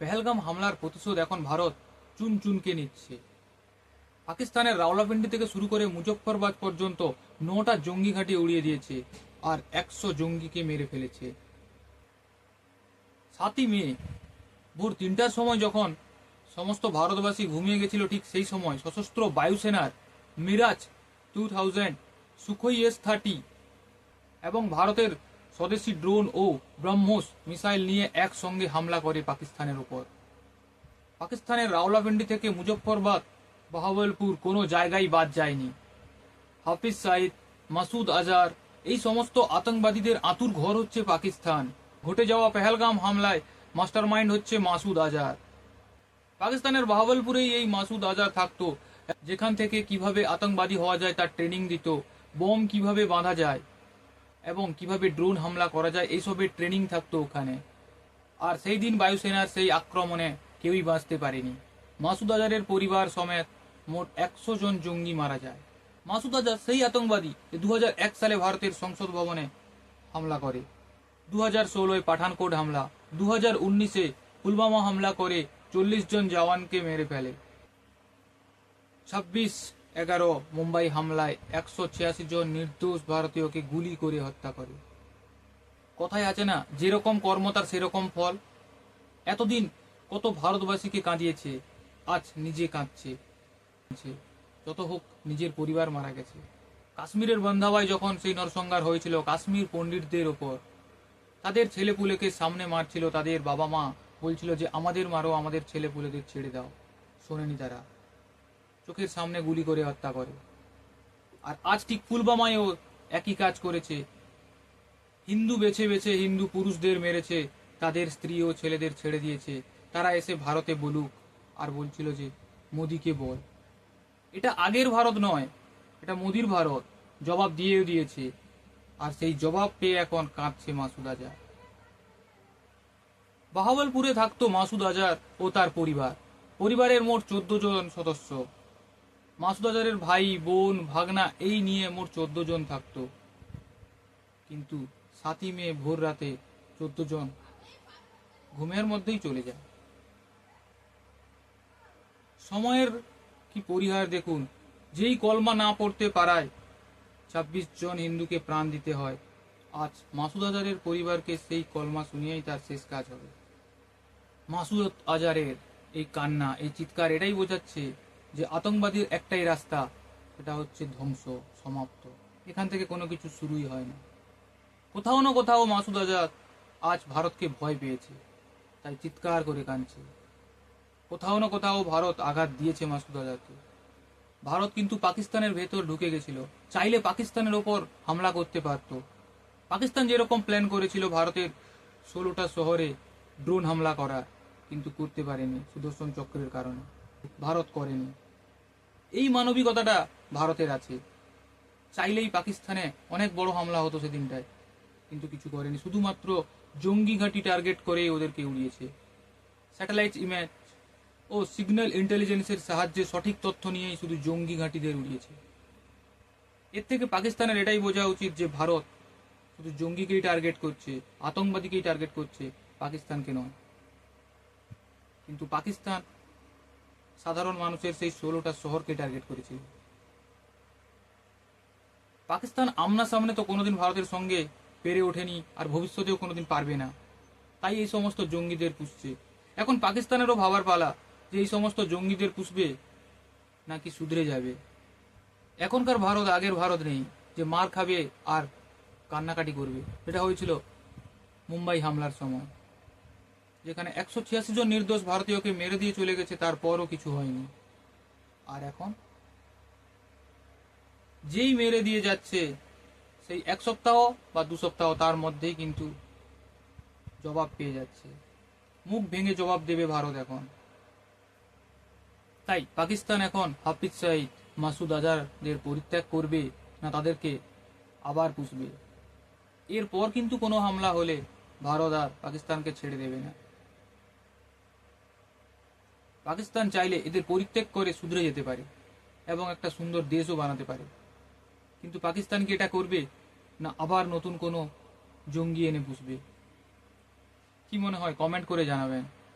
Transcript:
পেহেলগাম হামলার প্রতিশোধ এখন ভারত চুন চুনকে নিচ্ছে। পাকিস্তানের রাওলাপিন্ডি থেকে শুরু করে মুজফ্ফরবাদ পর্যন্ত নটা জঙ্গি ঘাঁটি উড়িয়ে দিয়েছে আর একশো জঙ্গিকে মেরে ফেলেছে। সাতই মে, ভোর তিনটার সময় যখন সমস্ত ভারতবাসী ঘুমিয়ে গেছিল ঠিক সেই সময় সশস্ত্র বায়ুসেনার Mirage two thousand, Sukhoi S thirty এবং ভারতের স্বদেশি ড্রোন ও ব্রহ্মোস মিসাইল নিয়ে একসঙ্গে হামলা করে পাকিস্তানের উপর পাকিস্তানের রাওলাপিন্ডি থেকে মুজফ্ফরবাদ, বাহাবলপুর কোনো জায়গায় বাদ যায়নি। হাফিজ সাইদ, মাসুদ আজার এই সমস্ত আতঙ্কবাদীদের আতুর ঘর হচ্ছে পাকিস্তান। ঘটে যাওয়া পেহেলগাম হামলায় মাস্টারমাইন্ড হচ্ছে মাসুদ আজার পাকিস্তানের বাহাবলপুরেই এই মাসুদ আজার থাকতো। যেখান থেকে কীভাবে আতঙ্কবাদী হওয়া যায় তার ট্রেনিং দিত, বোম কীভাবে বাঁধা যায় এবং কীভাবে ড্রোন হামলা করা যায়, এইসবের ট্রেনিং থাকতো ওখানে। আর সেই দিন বায়ুসেনার সেই আক্রমণে কেউই বাঁচতে পারেনি। মাসুদ আজারের পরিবার সমেত মোট একশো জন জঙ্গি মারা যায়। মাসুদ আজার সেই আতঙ্কবাদী যে দু সালে ভারতের সংসদ ভবনে হামলা করে। দু হাজার ষোলোয় পাঠানকোট হামলা দু হাজার উনিশে পুলওয়ামা হামলা করে চল্লিশ জন জওয়ানকে মেরে ফেলে। ছাব্বিশ এগারো মুম্বাই হামলায় একশো ছিয়াশি জন নির্দোষ ভারতীয়কে গুলি করে হত্যা করে। কথায় আছে না, যেরকম কর্ম তার সেরকম ফল। এতদিন কত ভারতবাসীকে কাঁদিয়েছে, আজ নিজে কাঁদছে। যত হোক, নিজের পরিবার মারা গেছে। কাশ্মীরের বন্ধাবাই যখন সেই নরসংহার হয়েছিল, কাশ্মীর পণ্ডিতদের ওপর। তাদের ছেলেপুলেকে সামনে মারছিল, তাদের বাবা মা বলছিল যে, আমাদের মারো, আমাদের ছেলেপুলেদের ছেড়ে দাও। শোনেনি তারা। চোখের সামনে গুলি করে হত্যা করে। আর আজ ঠিক পুলবামায়ও একই কাজ করেছে। হিন্দু বেছে বেছে হিন্দু পুরুষদের মেরেছে, তাদের স্ত্রী ও ছেলেদের ছেড়ে দিয়েছে। তারা এসে ভারতে বলুক আর বলছিল যে, মোদিকে বল। এটা আগের ভারত নয়, এটা মোদির ভারত। জবাব দিয়েও দিয়েছে। আর সেই জবাব পেয়ে এখন কাঁদছে মাসুদ আজার বাহাবলপুরে থাকতো মাসুদ আজার ও তার পরিবার। পরিবারের মোট চোদ্দ জন সদস্য। মাসুদ আজারের ভাই, বোন, ভাগনা এই নিয়ে মোট চোদ্দ জন থাকতো। কিন্তু সাতই মে ভোর রাতে চোদ্দ জন ঘুমের মধ্যেই চলে যায়। সময়ের কি পরিহার দেখুন? যেই কলমা না পড়তে পারায় ছাব্বিশ জন হিন্দুকে প্রাণ দিতে হয়। আজ মাসুদ আজারের পরিবারকে সেই কলমা শুনিয়েই তার শেষ কাজ হবে। মাসুদ আজারের এই কান্না, এই চিৎকার, এটাই বোঝাচ্ছে যে আতঙ্কবাদীর একটাই রাস্তা, সেটা হচ্ছে ধ্বংস, সমাপ্ত। এখান থেকে কোনো কিছু শুরুই হয় না। কোথাও না কোথাও মাসুদ আজাদ আজ ভারতকে ভয় পেয়েছে, তাই চিৎকার করে কাঁদছে। কোথাও না কোথাও ভারত আঘাত দিয়েছে মাসুদ আজাদকে। ভারত কিন্তু পাকিস্তানের ভেতর ঢুকে গেছিল। চাইলে পাকিস্তানের ওপর হামলা করতে পারত। পাকিস্তান যেরকম প্ল্যান করেছিল ভারতের ষোলোটা শহরে ড্রোন হামলা করা, কিন্তু করতে পারেনি সুদর্শন চক্রের কারণে। ভারত করেনি। এই মানবিকতাটা ভারতের আছে। চাইলেই পাকিস্তানে অনেক বড় হামলা হতো সেদিনটায়, কিন্তু কিছু করেনি। শুধুমাত্র জঙ্গি ঘাঁটি টার্গেট করে ওদেরকে উড়িয়েছে। স্যাটেলাইট ইমেজ ও সিগন্যাল ইন্টেলিজেন্সের সাহায্যে সঠিক তথ্য নিয়েই শুধু জঙ্গি ঘাঁটিদের উড়িয়েছে। এর থেকে পাকিস্তানের এটাই বোঝা উচিত যে ভারত শুধু জঙ্গিকেই টার্গেট করছে, আতঙ্কবাদীকেই টার্গেট করছে, পাকিস্তানকে নয়। কিন্তু পাকিস্তান সাধারণ মানুষের সেই ষোলোটা শহরকে টার্গেট করেছিল। পাকিস্তান সামনে তো কোনোদিন ভারতের সঙ্গে পেরে ওঠেনি আর ভবিষ্যতেও কোনোদিন পারবে না। তাই এই সমস্ত জঙ্গিদের পুষছে। এখন পাকিস্তানেরও ভাবার পালা যে এই সমস্ত জঙ্গিদের পুষবে নাকি সুধরে যাবে। এখনকার ভারত আগের ভারত নেই যে মার খাবে আর কান্নাকাটি করবে। এটা হয়েছিল মুম্বাই হামলার সময়। যেখানে একশো ছিয়াশি জন নির্দোষ ভারতীয়কে মেরে দিয়ে চলে গেছে, তারপরও কিছু হয়নি। আর এখন? যেই মেরে দিয়ে যাচ্ছে, সেই এক সপ্তাহ বা দু সপ্তাহ তার মধ্যেই কিন্তু জবাব পেয়ে যাচ্ছে। মুখ ভেঙে জবাব দেবে ভারত এখন। তাই পাকিস্তান এখন হাফিজ সাইদ মাসুদ আজারদের পরিত্যাগ করবে না তাদেরকে আবার পুষবে? এরপর কিন্তু কোনো হামলা হলে ভারত আর পাকিস্তানকে ছেড়ে দেবে না। পাকিস্তান চাইলে এদের পরিত্যাগ করে শুধরে যেতে পারে এবং একটা সুন্দর দেশও বানাতে পারে। কিন্তু পাকিস্তান কি এটা করবে? না আবার নতুন কোনো জঙ্গি এনে পুষবে? কি মনে হয়? কমেন্ট করে জানাবেন।